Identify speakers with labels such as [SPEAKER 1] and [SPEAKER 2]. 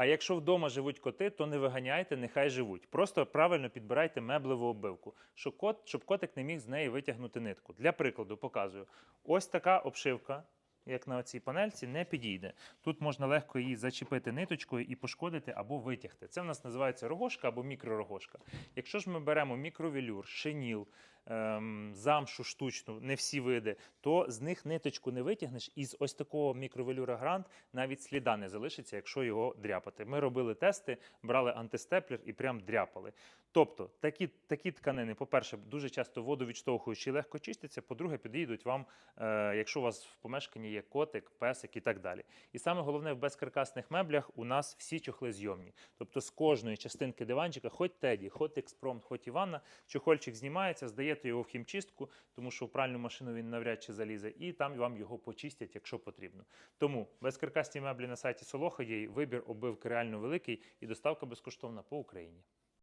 [SPEAKER 1] А якщо вдома живуть коти, то не виганяйте, нехай живуть. Просто правильно підбирайте меблеву оббивку, щоб кот, щоб котик не міг з неї витягнути нитку. Для прикладу показую. Ось така обшивка, як на цій панельці, не підійде. Тут можна легко її зачепити ниточкою і пошкодити або витягти. Це в нас називається рогошка або мікророгошка. Якщо ж ми беремо мікровелюр, шиніл, ем, замшу штучну, не всі види, то з них ниточку не витягнеш, і з ось такого мікровелюра грант навіть сліда не залишиться, якщо його дряпати. Ми робили тести, брали антистеплер і прям дряпали. Тобто такі, такі тканини, по-перше, дуже часто водовідштовхуючі і легко чистяться. По-друге, підійдуть вам, е, якщо у вас в помешканні є котик, песик і так далі. І саме головне в безкаркасних меблях у нас всі чохли зйомні. Тобто з кожної частинки диванчика, хоч Теді, хоч експромт, хоч Іванна, чохольчик знімається, здаєте його в хімчистку, тому що в пральну машину він навряд чи залізе, і там вам його почистять, якщо потрібно. Тому безкаркасні меблі на сайті Солоха є, вибір обивки реально великий і доставка безкоштовна по Україні.